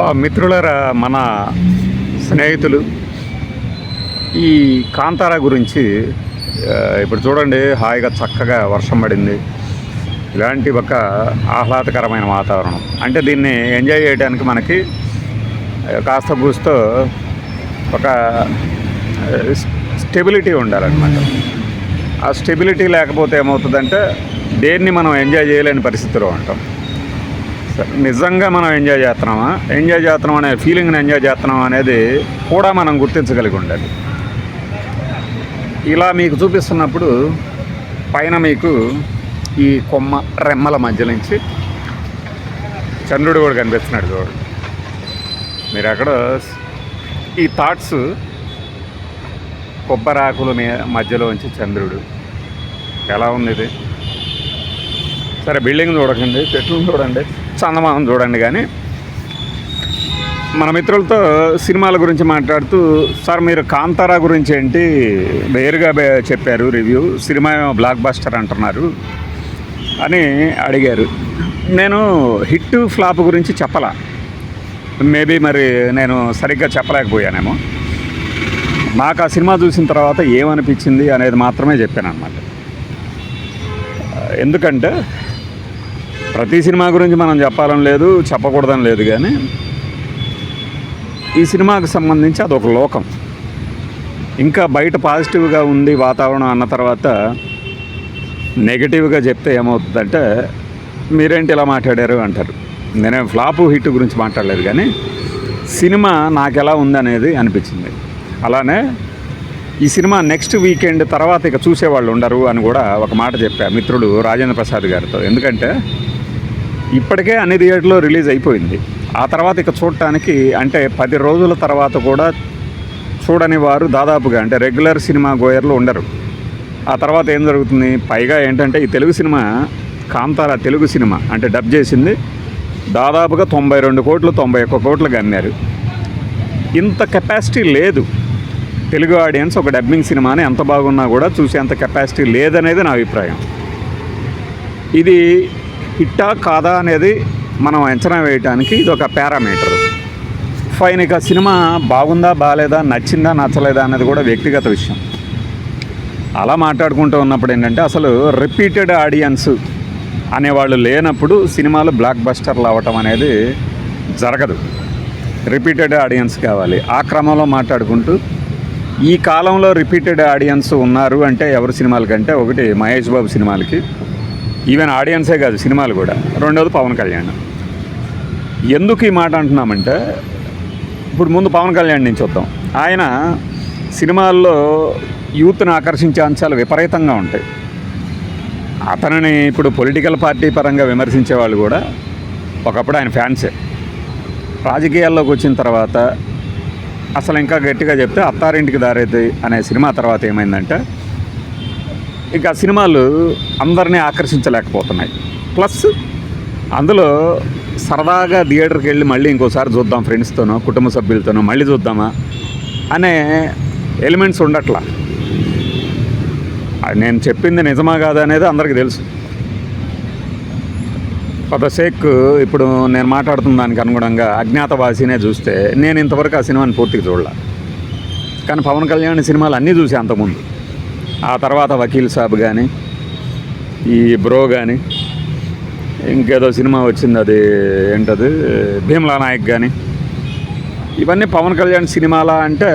ఆ, మిత్రులారా మన స్నేహితులు. ఈ కాంతార గురించి ఇప్పుడు చూడండి హాయిగా చక్కగా వర్షం పడింది. ఇలాంటి ఒక ఆహ్లాదకరమైన వాతావరణం. అంటే దీన్ని ఎంజాయ్ చేయడానికి మనకి కాస్త కూస్తో ఒక స్టెబిలిటీ ఉండాలన్నమాట. ఆ స్టెబిలిటీ లేకపోతే ఏమవుతుందంటే దేన్ని మనం ఎంజాయ్ చేయలేని పరిస్థితిలో ఉంటాం. నిజంగా మనం ఎంజాయ్ చేస్తున్నామా? ఎంజాయ్ చేస్తున్నాం అనే ఫీలింగ్ని ఎంజాయ్ చేస్తున్నాం అనేది కూడా మనం గుర్తించగలిగి ఉండాలి. ఇలా మీకు చూపిస్తున్నప్పుడు పైన మీకు ఈ కొమ్మ రెమ్మల మధ్య నుంచి చంద్రుడు కూడా కనిపిస్తున్నాడు చూడండి మీరు అక్కడ ఈ థాట్స్ కొబ్బరాకుల మీ మధ్యలో ఉంచి చంద్రుడు. ఎలా ఉంది ఇది? సరే బిల్డింగ్ చూడకండి చెట్లు చూడండి. చందమామం చూడండి కానీ మన మిత్రులతో సినిమాల గురించి మాట్లాడుతూ సార్ మీరు కాంతారా గురించి ఏంటి? వేరుగా చెప్పారు రివ్యూ. సినిమా బ్లాక్ బస్టర్ అంటున్నారు అని అడిగారు. నేను హిట్ ఫ్లాప్ గురించి చెప్పలా. మేబీ మరి నేను సరిగ్గా చెప్పలేకపోయానేమో. నాకు ఆ సినిమా చూసిన తర్వాత ఏమనిపించింది? అనేది మాత్రమే చెప్పాను అనమాట ఎందుకంటే ప్రతి సినిమా గురించి మనం చెప్పాలని లేదు చెప్పకూడదని లేదు కానీ ఈ సినిమాకు సంబంధించి అదొక లోకం. ఇంకా బయట పాజిటివ్గా ఉంది వాతావరణం అన్న తర్వాత నెగిటివ్గా చెప్తే ఏమవుతుందంటే మీరేంటి ఇలా మాట్లాడారు అంటారు. నేనే ఫ్లాప్ హిట్ గురించి మాట్లాడలేదు కానీ సినిమా నాకు ఎలా ఉందనేది అనిపించింది. అలానే ఈ సినిమా నెక్స్ట్ వీకెండ్ తర్వాత ఇక చూసేవాళ్ళు ఉండరు అని కూడా ఒక మాట చెప్పా మిత్రుడు రాజేంద్ర ప్రసాద్ గారితో. ఎందుకంటే ఇప్పటికే అన్ని థియేటర్లో రిలీజ్ అయిపోయింది. ఆ తర్వాత ఇక చూడటానికి అంటే పది రోజుల తర్వాత కూడా చూడని వారు దాదాపుగా అంటే రెగ్యులర్ సినిమా గోయర్లు ఉండరు. ఆ తర్వాత ఏం జరుగుతుంది? పైగా ఏంటంటే ఈ తెలుగు సినిమా కాంతార తెలుగు సినిమా అంటే డబ్ చేసింది. దాదాపుగా తొంభై రెండు కోట్లు తొంభై ఒక్క కోట్లు గన్నారు ఇంత కెపాసిటీ లేదు. తెలుగు ఆడియన్స్ ఒక డబ్బింగ్ సినిమాని ఎంత బాగున్నా కూడా చూసేంత కెపాసిటీ లేదనేది నా అభిప్రాయం. ఇది హిట్టా కాదా అనేది మనం అంచనా వేయటానికి ఇది ఒక పారామీటర్. ఫైన్ ఇక సినిమా బాగుందా బాగాలేదా నచ్చిందా నచ్చలేదా అనేది కూడా వ్యక్తిగత విషయం. అలా మాట్లాడుకుంటూ ఉన్నప్పుడు ఏంటంటే అసలు రిపీటెడ్ ఆడియన్స్ అనేవాళ్ళు లేనప్పుడు సినిమాలు బ్లాక్ బస్టర్లు అవ్వటం అనేది జరగదు. రిపీటెడ్ ఆడియన్స్ కావాలి. ఆ క్రమంలో మాట్లాడుకుంటూ ఈ కాలంలో రిపీటెడ్ ఆడియన్స్ ఉన్నారు అంటే ఎవరి సినిమాలకంటే ఒకటి మహేష్ బాబు సినిమాలకి ఈవెన్ ఆడియన్సే కాదు సినిమాలు కూడా. రెండవది పవన్ కళ్యాణ్. ఎందుకు ఈ మాట అంటున్నామంటే ఇప్పుడు ముందు పవన్ కళ్యాణ్ నుంచి వద్దాం. ఆయన సినిమాల్లో యూత్ని ఆకర్షించే అంశాలు విపరీతంగా ఉంటాయి. అతనిని ఇప్పుడు పొలిటికల్ పార్టీ పరంగా విమర్శించే వాళ్ళు కూడా ఒకప్పుడు ఆయన ఫ్యాన్సే. రాజకీయాల్లోకి వచ్చిన తర్వాత అసలు ఇంకా గట్టిగా చెప్తే అత్తారింటికి దారైతే అనే సినిమా తర్వాత ఏమైందంటే ఇక సినిమాలు అందరినీ ఆకర్షించలేకపోతున్నాయి. ప్లస్ అందులో సరదాగా థియేటర్కి వెళ్ళి మళ్ళీ ఇంకోసారి చూద్దాం ఫ్రెండ్స్తోనో కుటుంబ సభ్యులతోనో మళ్ళీ చూద్దామా అనే ఎలిమెంట్స్ ఉండట్లా. నేను చెప్పింది నిజమా కాదా అనేది అందరికీ తెలుసు. ఫర్ సేక్ ఇప్పుడు నేను మాట్లాడుతున్న దానికి అనుగుణంగా అజ్ఞాతవాసినే చూస్తే నేను ఇంతవరకు ఆ సినిమాని పూర్తిగా చూడలే. కానీ పవన్ కళ్యాణ్ సినిమాలు అన్నీ చూసే అంతకుముందు. ఆ తర్వాత వకీల్ సాబ్ కానీ ఈ బ్రో కానీ ఇంకేదో సినిమా వచ్చింది అది ఏంటది? భీమ్లా నాయక్ కానీ ఇవన్నీ పవన్ కళ్యాణ్ సినిమాలా అంటే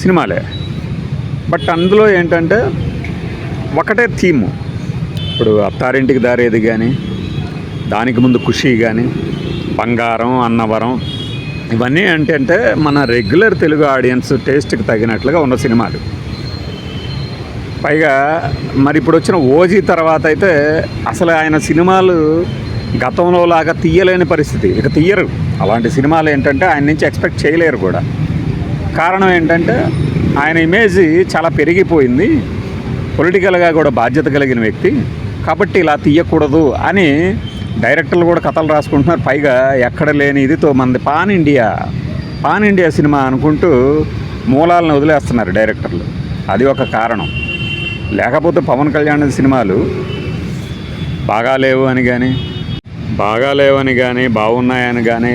సినిమాలే. బట్ అందులో ఏంటంటే ఒకటే థీము. ఇప్పుడు అత్తారింటికి దారేది కానీ దానికి ముందు ఖుషి కానీ బంగారం అన్నవరం ఇవన్నీ ఏంటంటే మన రెగ్యులర్ తెలుగు ఆడియన్స్ టేస్ట్కి తగినట్లుగా ఉన్న సినిమాలు. పైగా మరి ఇప్పుడు వచ్చిన ఓజీ తర్వాత అయితే అసలు ఆయన సినిమాలు గతంలో లాగా తీయలేని పరిస్థితి. ఇక తీయరు. అలాంటి సినిమాలు ఏంటంటే ఆయన నుంచి ఎక్స్పెక్ట్ చేయలేరు కూడా. కారణం ఏంటంటే ఆయన ఇమేజ్ చాలా పెరిగిపోయింది. పొలిటికల్గా కూడా బాధ్యత కలిగిన వ్యక్తి. కాబట్టి ఇలా తీయకూడదు అని డైరెక్టర్లు కూడా కథలు రాసుకుంటున్నారు. పైగా ఎక్కడ లేని ఇదితో మనది pan India pan India cinema అనుకుంటూ మూలాలను వదిలేస్తున్నారు డైరెక్టర్లు. అది ఒక కారణం. లేకపోతే పవన్ కళ్యాణ్ సినిమాలు బాగా లేవు అని కానీ బాగా లేవని కానీ బాగున్నాయని కానీ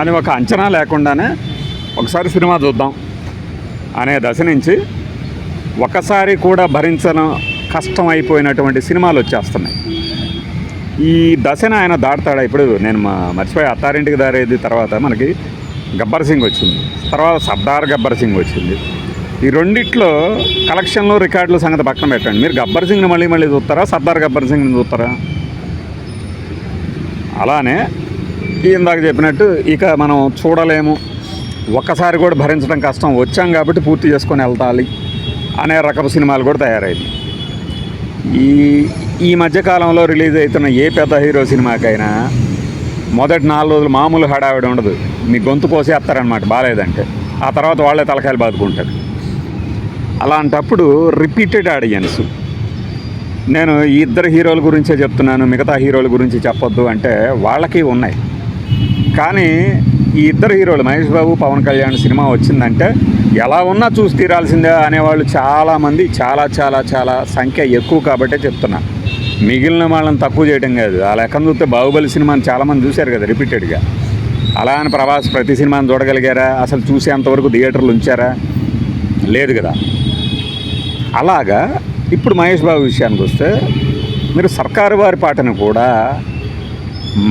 అని ఒక అంచనా లేకుండానే ఒకసారి సినిమా చూద్దాం అనే దశ నుంచి ఒకసారి కూడా భరించడం కష్టం అయిపోయినటువంటి సినిమాలు వచ్చేస్తున్నాయి. ఈ దశను ఆయన దాటుతాడా? ఇప్పుడు నేను మా మర్చిపోయి అత్తారింటికి దారేది తర్వాత మనకి గబ్బర్ సింగ్ వచ్చింది. తర్వాత సర్దార్ గబ్బర్ సింగ్ వచ్చింది. ఈ రెండిట్లో కలెక్షన్లు రికార్డుల సంగతి పక్కన పెట్టండి. మీరు గబ్బర్ సింగ్ని మళ్ళీ మళ్ళీ చూస్తారా? సర్దార్ గబ్బర్ సింగ్ని చూస్తారా? అలానే ఇందాక చెప్పినట్టు ఇక మనం చూడలేము. ఒక్కసారి కూడా భరించడం కష్టం. వచ్చాం కాబట్టి పూర్తి చేసుకొని వెళ్తాలి అనే రకపు సినిమాలు కూడా తయారైంది. ఈ ఈ మధ్యకాలంలో రిలీజ్ అవుతున్న ఏ పెద్ద హీరో సినిమాకైనా మొదటి నాలుగు రోజులు మామూలు హడావిడి ఉండదు. మీ గొంతు కోసేస్తారనమాట బాగాలేదంటే. ఆ తర్వాత వాళ్ళే తలకాయలు బాదుకుంటారు. అలాంటప్పుడు రిపీటెడ్ ఆడియన్స్ నేను ఈ ఇద్దరు హీరోల గురించే చెప్తున్నాను మిగతా హీరోల గురించి చెప్పొద్దు అంటే వాళ్ళకి ఉన్నాయి. కానీ ఈ ఇద్దరు హీరోలు మహేష్ బాబు పవన్ కళ్యాణ్ సినిమా వచ్చిందంటే ఎలా ఉన్నా చూసి తీరాల్సిందే అనేవాళ్ళు చాలామంది చాలా చాలా చాలా సంఖ్య ఎక్కువ కాబట్టే చెప్తున్నా. మిగిలిన వాళ్ళని తక్కువ చేయడం కాదు. ఆ లెక్కన చూస్తే బాహుబలి సినిమాని చాలామంది చూశారు కదా రిపీటెడ్గా అలా అని ప్రభాస్ ప్రతి సినిమాని చూడగలిగారా? అసలు చూసేంతవరకు థియేటర్లు ఉంచారా? లేదు కదా. అలాగా ఇప్పుడు మహేష్ బాబు విషయానికి వస్తే మీరు సర్కారు వారి పాటను కూడా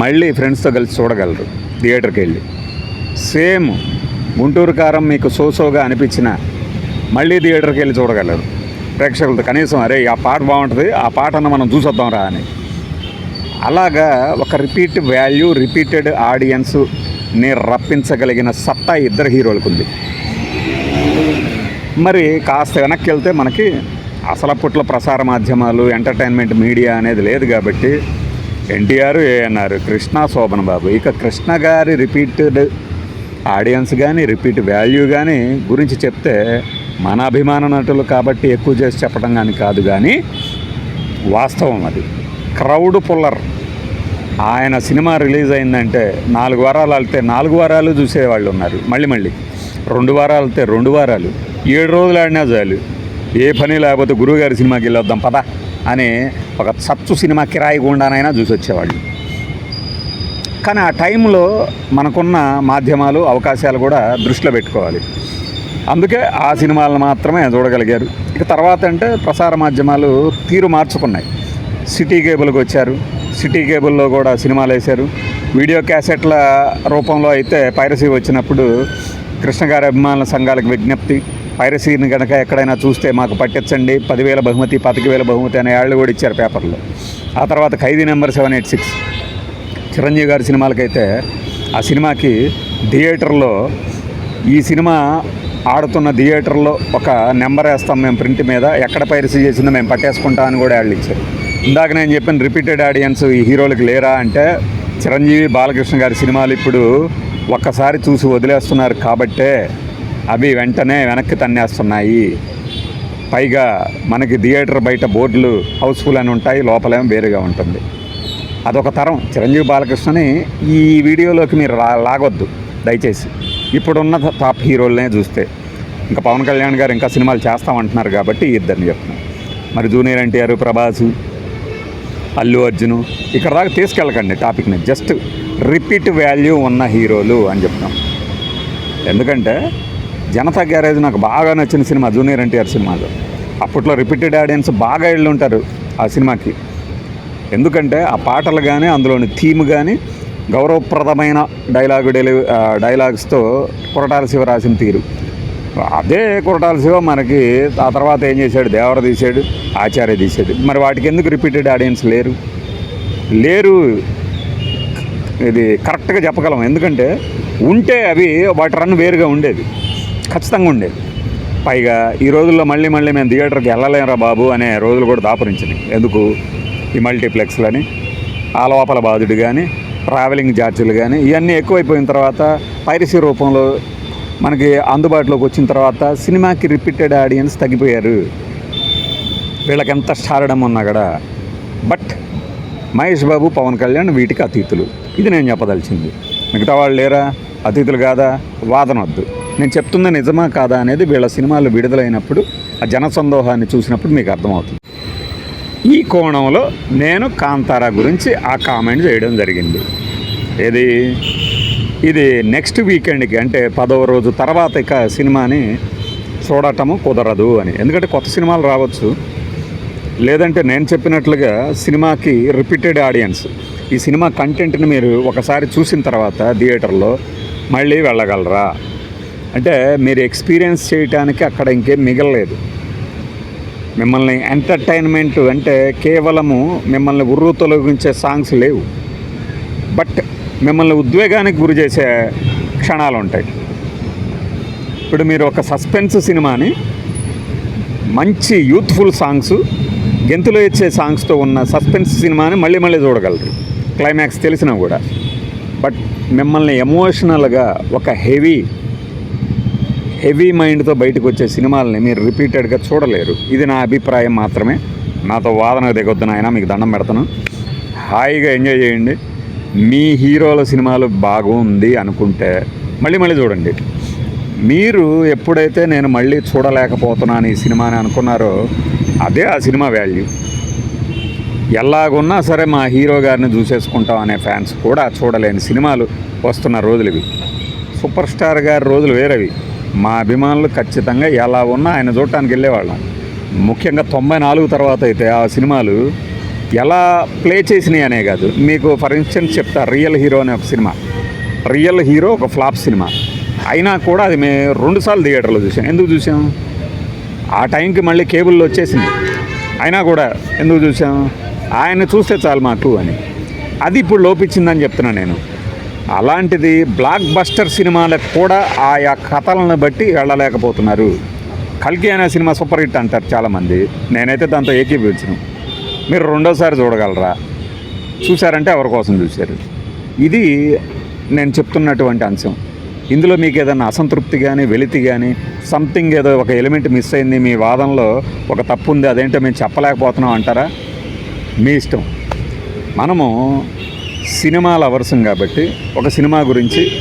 మళ్ళీ ఫ్రెండ్స్తో కలిసి చూడగలరు థియేటర్కి వెళ్ళి. సేమ్ గుంటూరు కారం మీకు సోసోగా అనిపించిన మళ్ళీ థియేటర్కి వెళ్ళి చూడగలరు. ప్రేక్షకులతో కనీసం అరే ఆ పాట బాగుంటుంది ఆ పాటను మనం చూసొద్దాం రా అని. అలాగా ఒక రిపీట్ వాల్యూ రిపీటెడ్ ఆడియన్స్ని రప్పించగలిగిన సత్తా ఇద్దరు హీరోలకు ఉంది మరి కాస్త వెనక్కి వెళ్తే మనకి అసలు అప్పట్లో ప్రసార మాధ్యమాలు ఎంటర్టైన్మెంట్ మీడియా అనేది లేదు కాబట్టి ఎన్టీఆర్ ఏఎన్ఆర్ కృష్ణ శోభన్ బాబు ఇక కృష్ణ గారి రిపీటెడ్ ఆడియన్స్ కానీ రిపీట్ వాల్యూ కానీ గురించి చెప్తే మన అభిమాన నటులు కాబట్టి ఎక్కువ చేసి చెప్పడం కానీ కాదు కానీ వాస్తవం అది. Crowd puller. ఆయన సినిమా రిలీజ్ అయిందంటే నాలుగు వారాలు వెళ్తే నాలుగు వారాలు చూసేవాళ్ళు ఉన్నారు. మళ్ళీ మళ్ళీ రెండు వారాలు వెళ్తే రెండు వారాలు. ఏడు రోజులు ఆడినా చాలు. ఏ పని లేకపోతే గురువుగారి సినిమాకి వెళ్ళొద్దాం పద అని ఒక సచ్చు సినిమా కిరాయి గుండానైనా చూసి వచ్చేవాళ్ళు కానీ ఆ టైంలో మనకున్న మాధ్యమాలు అవకాశాలు కూడా దృష్టిలో పెట్టుకోవాలి. అందుకే ఆ సినిమాలను మాత్రమే చూడగలిగారు. ఇక తర్వాత అంటే ప్రసార మాధ్యమాలు తీరు మార్చుకున్నాయి. సిటీ కేబుల్కి వచ్చారు. సిటీ కేబుల్లో కూడా సినిమాలు వేశారు. వీడియో క్యాసెట్ల రూపంలో అయితే పైరసీ వచ్చినప్పుడు కృష్ణగారి అభిమానుల సంఘాలకు విజ్ఞప్తి. పైరసీని కనుక ఎక్కడైనా చూస్తే మాకు పట్టించండి. పదివేల బహుమతి పతికివేల బహుమతి అనే వాళ్ళు కూడా ఇచ్చారు పేపర్లో. ఆ తర్వాత Khaidi number seven eight six. Chiranjeevi గారి సినిమాలకైతే ఆ సినిమాకి థియేటర్లో ఈ సినిమా ఆడుతున్న థియేటర్లో ఒక నెంబర్ వేస్తాం మేము ప్రింట్ మీద. ఎక్కడ పైరసీ చేసిందో మేము పట్టేసుకుంటామని కూడా వాళ్ళు ఇచ్చారు. ఇందాక నేను చెప్పిన రిపీటెడ్ ఆడియన్స్ ఈ హీరోలకు లేరా అంటే చిరంజీవి బాలకృష్ణ గారి సినిమాలు ఇప్పుడు ఒక్కసారి చూసి వదిలేస్తున్నారు కాబట్టే అవి వెంటనే వెనక్కి తన్నేస్తున్నాయి. పైగా మనకి థియేటర్ బయట బోర్డులు హౌస్ఫుల్ అని ఉంటాయి లోపలేమో వేరుగా ఉంటుంది. అదొక తరం. చిరంజీవి బాలకృష్ణని ఈ వీడియోలోకి మీరు రా లాగొద్దు. దయచేసి. ఇప్పుడున్న టాప్ హీరోలనే చూస్తే. ఇంకా పవన్ కళ్యాణ్ గారు ఇంకా సినిమాలు చేస్తామంటున్నారు కాబట్టి ఈ ఇద్దరిని చెప్తున్నాను మరి జూనియర్ ఎన్టీఆర్ ప్రభాసు అల్లు అర్జును ఇక్కడ దాకా తీసుకెళ్ళకండి టాపిక్ని. జస్ట్ రిపీట్ వాల్యూ ఉన్న హీరోలు అని చెప్తాం ఎందుకంటే జనతా గ్యారేజ్ నాకు బాగా నచ్చిన సినిమా జూనియర్ ఎన్టీఆర్ సినిమాలో. అప్పట్లో రిపీటెడ్ ఆడియన్స్ బాగా వెళ్ళి ఉంటారు ఆ సినిమాకి. ఎందుకంటే ఆ పాటలు కానీ అందులోని థీమ్ కానీ గౌరవప్రదమైన డైలాగు డెలివరీ డైలాగ్స్తో కొరటాల శివ రాసిన తీరు. అదే కొరటాల శివ మనకి ఆ తర్వాత ఏం చేశాడు? దేవర తీశాడు ఆచార్య తీశాడు. మరి వాటికి ఎందుకు రిపీటెడ్ ఆడియన్స్ లేరు? లేరు ఇది కరెక్ట్గా చెప్పగలం. ఎందుకంటే ఉంటే అవి వాటి రన్ వేరుగా ఉండేది. ఖచ్చితంగా ఉండేది. పైగా ఈ రోజుల్లో మళ్ళీ మళ్ళీ మేము థియేటర్కి వెళ్ళలేరా బాబు అనే రోజులు కూడా దాపురించినాయి. ఎందుకు? ఈ మల్టీప్లెక్స్లని ఆ లోపల బాధుడు కానీ ట్రావెలింగ్ ఛార్జీలు కానీ ఇవన్నీ ఎక్కువైపోయిన తర్వాత పైరసీ రూపంలో మనకి అందుబాటులోకి వచ్చిన తర్వాత సినిమాకి రిపీటెడ్ ఆడియన్స్ తగ్గిపోయారు. వీళ్ళకి ఎంత స్టారడం ఉన్నా కూడా. బట్ మహేష్ బాబు పవన్ కళ్యాణ్ వీటికి అతీతులు. ఇది నేను చెప్పదలిచింది. మిగతా వాళ్ళు లేరా? అతిథులు కాదా? వాదన వద్దు. నేను చెప్తుంది నిజమా కాదా అనేది వీళ్ళ సినిమాలు విడుదలైనప్పుడు ఆ జనసందోహాన్ని చూసినప్పుడు మీకు అర్థమవుతుంది. ఈ కోణంలో నేను కాంతారా గురించి ఆ కామెంట్ చేయడం జరిగింది. ఏది? ఇది నెక్స్ట్ వీకెండ్కి అంటే పదవ రోజు తర్వాత ఇక సినిమాని చూడటము కుదరదు అని. ఎందుకంటే కొత్త సినిమాలు రావచ్చు. లేదంటే నేను చెప్పినట్లుగా సినిమాకి రిపీటెడ్ ఆడియన్స్. ఈ సినిమా కంటెంట్ని మీరు ఒకసారి చూసిన తర్వాత థియేటర్లో మళ్ళీ వెళ్ళగలరా? అంటే మీరు ఎక్స్పీరియన్స్ చేయటానికి అక్కడ ఇంకేం మిగలలేదు. మిమ్మల్ని ఎంటర్టైన్మెంట్ అంటే కేవలము మిమ్మల్ని ఉర్రు తొలగించే సాంగ్స్ లేవు. బట్ మిమ్మల్ని ఉద్వేగానికి గురి చేసే క్షణాలు ఉంటాయి. ఇప్పుడు మీరు ఒక సస్పెన్స్ సినిమాని మంచి యూత్ఫుల్ సాంగ్స్ గెంతులో ఇచ్చే సాంగ్స్తో ఉన్న సస్పెన్స్ సినిమాని మళ్ళీ మళ్ళీ చూడగలరు. క్లైమాక్స్ తెలిసినా కూడా. బట్ మిమ్మల్ని ఎమోషనల్గా ఒక హెవీ హెవీ మైండ్తో బయటకు వచ్చే సినిమాలని మీరు రిపీటెడ్గా చూడలేరు. ఇది నా అభిప్రాయం మాత్రమే. నాతో వాదన దిగొద్దు నాయన మీకు దండం పెడతాను. హాయిగా ఎంజాయ్ చేయండి. మీ హీరోల సినిమాలు బాగుంది అనుకుంటే మళ్ళీ మళ్ళీ చూడండి. మీరు ఎప్పుడైతే నేను మళ్ళీ చూడలేకపోతున్నాను ఈ సినిమాని అనుకున్నారో అదే ఆ సినిమా వాల్యూ. ఎలాగున్నా సరే మా హీరో గారిని చూసేసుకుంటాం అనే ఫ్యాన్స్ కూడా చూడలేని సినిమాలు వస్తున్న రోజులు ఇవి సూపర్ స్టార్ గారి రోజులు వేరేవి. మా అభిమానులు ఖచ్చితంగా ఎలా ఉన్నా ఆయన చూడటానికి వెళ్ళేవాళ్ళం. ముఖ్యంగా తొంభై నాలుగు తర్వాత అయితే ఆ సినిమాలు ఎలా ప్లే చేసినాయి అనే కాదు. మీకు ఫర్ ఇన్స్టెన్స్ చెప్తా రియల్ హీరో అనే ఒక సినిమా. రియల్ హీరో ఒక ఫ్లాప్ సినిమా. అయినా కూడా అది మేము రెండుసార్లు థియేటర్లో చూసాం ఎందుకు చూసాం ఆ టైంకి మళ్ళీ కేబుల్లో వచ్చేసింది. అయినా కూడా ఎందుకు చూసాం ఆయన చూస్తే చాలు మాకు అని. అది ఇప్పుడు లోపించిందని చెప్తున్నా నేను. అలాంటిది బ్లాక్ బస్టర్ సినిమాలకు కూడా ఆయా కథలను బట్టి వెళ్ళలేకపోతున్నారు. కల్కి అనే సినిమా సూపర్ హిట్ అంటారు చాలామంది. నేనైతే దాంతో ఏకీభవించను మీరు రెండోసారి చూడగలరా? చూశారంటే ఎవరి కోసం చూశారు? ఇది నేను చెప్తున్నటువంటి అంశం. ఇందులో మీకు ఏదైనా అసంతృప్తి కానీ వెలితి కానీ సంథింగ్ ఏదో ఒక ఎలిమెంట్ మిస్ అయింది మీ వాదనలో ఒక తప్పు ఉంది అదేంటో మేము చెప్పలేకపోతున్నాం అంటారా? మీ ఇష్టం. మనము సినిమా లవర్సం కాబట్టి ఒక సినిమా గురించి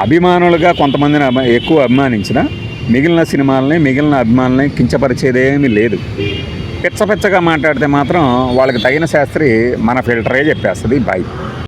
అభిమానులుగా కొంతమందిని అభి- ఎక్కువ అభిమానించిన మిగిలిన సినిమాలని మిగిలిన అభిమానులని కించపరిచేదేమీ లేదు. పిచ్చ పిచ్చగా మాట్లాడితే మాత్రం వాళ్ళకి తగిన శాస్త్రి మన ఫిల్టరే చెప్పేస్తుంది. బాయ్.